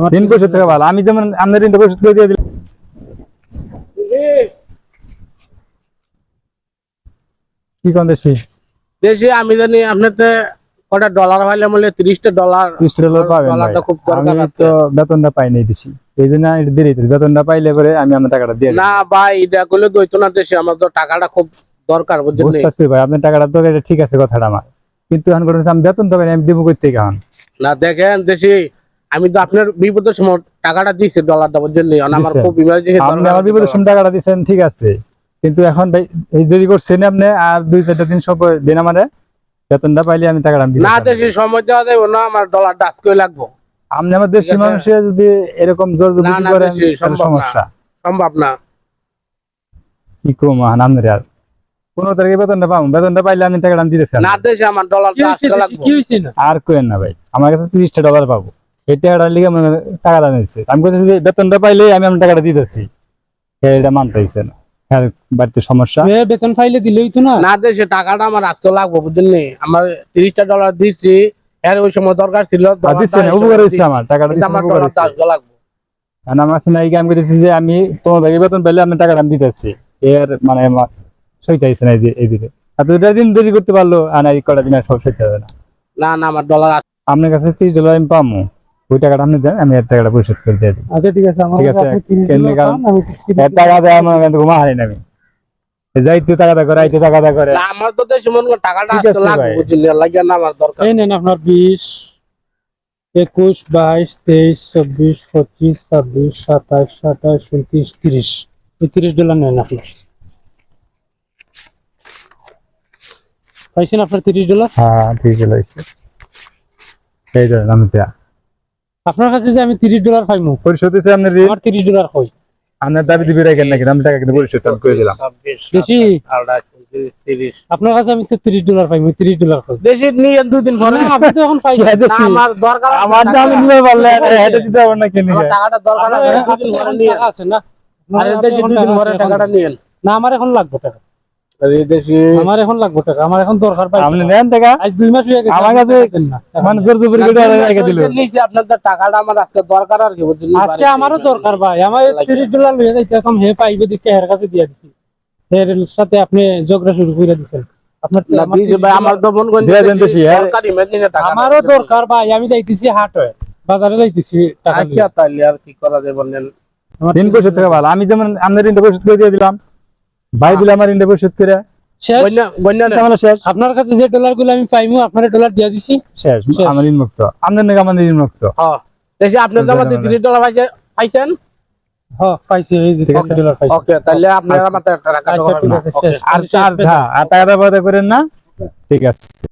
আমার ঋণ পরিশোধ থেকে ভালো। আমি যেমন আপনার ঋণটা পরিশোধ করে দিয়ে দিলাম। কি কোন দেশি দেশে আমি জানি আপনাতে কটা ডলার বলে তিরিশটা ডলার ডলার পাবেন। ডলারটা খুব দরকার আমি। তো বেতনটা পাই নাই বেশি। এই জন্য দেরি। বেতনটা পাইলে পরে আমি আপনার টাকাটা দিয়ে না ভাই এটা করলে দইতো না দেশে আমার তো টাকাটা খুব দরকার বুঝতেছি ভাই আপনার টাকাটা তো এটা ঠিক আছে কথাটা আমার। কিন্তু এখন আমি বেতন তো আমি দিব করতে এখন? না দেখেন দেশে আমি তো আপনার বিপদের সময় টাকাটা দিয়েছি ডলারটা বুঝলেন আমার খুব ইমার্জেন্সি আমার বিপদের সময় টাকাটা দিচ্ছেন ঠিক আছে। কিন্তু এখন ভাই এই দেরি করছেন আপনি আর দুই চারটা দিন সব দিন আমারে। বেতনটা পাইলে আমি টাকাটা না দেশে সময় দেওয়া যাবে না আমার ডলারটা আজকে লাগবো। আপনি আমার দেশি ঠিক মানুষের যদি এরকম জোর জবরদস্তি করেন। সমস্যা। সম্ভব না। কি কম আপনার আর? পনেরো তারিখে বেতনটা পাবো বেতনটা পাইলে আমি টাকাটা দিতেছি না দেশে আমার না? আর করেন না ভাই আমার কাছে তিরিশটা ডলার পাবো। এই টাকাটার লিগে আমার টাকাটা নিচ্ছে আমি বলছি যে বেতনটা পাইলে আমি আমার টাকাটা দিতেছি। এটা মানতেছে না। হ্যাঁ বাড়িতে সমস্যা? এ বেতন ফাইলে দিলেই তো না। না দেশে টাকাটা আমার আজকে লাগবো বুঝলেন আমার তিরিশটা ডলার দিচ্ছি এর ওই সময় দরকার ছিল দিচ্ছে না উপকার হয়েছে আমার টাকাটা আজকে লাগবো। আমার কাছে নাই আমি করেছি যে আমি তোমার ভাগে বেতন পাইলে আমি টাকাটা আমি দিতেছি। এর মানে আমার সইতে আইছে না এই দি- দিকে। আর দুটা দিন দেরি করতে পারল আর এই কটা দিন আর সব সইতে হবে না। না না আমার ডলার আপনার কাছে তিরিশ ডলার আমি পাবো ওই টাকাটা আপনি দেন আমি এর টাকাটা পরিশোধ করে দিয়ে দিই। আচ্ছা ঠিক আছে আমার ঠিক আছে, 30 কেমনি কারণ- পান, আমি 30 এর টাকা দেয় আমার কিন্তু ঘুমা হারি না আমি যাইতে টাকা দা করে আইতে টাকা দা করে। না আমার তো দেশে মনে টাকাটা ঠিক লাগবে ভাই। বুঝলেন না আমার দরকার। এই নেন আপনার বিশ একুশ বাইশ তেইশ চব্বিশ পঁচিশ ছাব্বিশ সাতাশ আঠাশ উনত্রিশ তিরিশ। এই তিরিশ ডলার নেন আপনি। পাইছেন আপনার তিরিশ ডলার হ্যাঁ ঠিক আছে এই ধরেন আমি দেয়া। আপনার কাছে যে আমি তিরিশ ডলার পাইমু পরিশোধ হচ্ছে আপনার ঋণ? আমার তিরিশ ডলার হই আপনার দাবি দিবি রাখেন নাকি? আমি টাকা কিন্তু পরিশোধ আমি করে দিলাম। বেশি? আপনার কাছে আমি তো তিরিশ ডলার পাইমু তিরিশ ডলার হই দেশে নিয়ে দুদিন পরে। না, আপনি তো এখন পাই না, আমার দরকার আমার নিতে পারলে এটা দিতে পারবেন না কিনে আমার টাকাটা দরকার আছে। দুদিন পরে নিয়ে আছে না? আরে এখন দুদিন পরে টাকাটা এখন। নিয়ে না আমার এখন লাগবে টাকা। আমার এখন লাগবে টাকা আমার এখন দরকার পাই আপনি নেন টাকা। আজ দুই মাস হয়ে গেছে আমার আপনি কাছে টাকা দেন না। এখন মানে জোর জবর করে রেখে দিল। নিচে আপনার তো টাকাটা আমার আজকে দরকার আর কি বুঝলেন? আজকে আমারও দরকার ভাই আমার তিরিশ ডলার লইয়া যাইতে এখন হে পাইবে দিকে হের কাছে দিয়া দিছি। হের সাথে আপনি ঝগড়া শুরু করে দিছেন। আপনার আমার দিয়েছে ভাই, আমার তো মন করেন দিয়ে দেন দেশে দেশি, হ্যাঁ। আমারও দরকার ভাই আমি যাইতেছি হাট হয়ে বাজারে যাইতেছি টাকা আর কি করা যায় বলেন? আমার ঋণ পরিশোধ থেকে ভালো আমি যেমন আপনার ঋণটা পরিশোধ করে দিয়ে দিলাম। ভাই দিলে আমার ইন্ডিয়া পরিশোধ করে। আপনার কাছে যে ডলারগুলো আমি পাইমু আপনার ডলার দিয়া দিছি। শেষ। আমার মুক্ত আপনার নাকি আমার ঋণ মুক্ত হ্যাঁ আপনার তো আমাদের বুঝলাম, তিরিশ ডলার পাইছে- পাইছেন? আর টাকা করেন না? ঠিক আছে।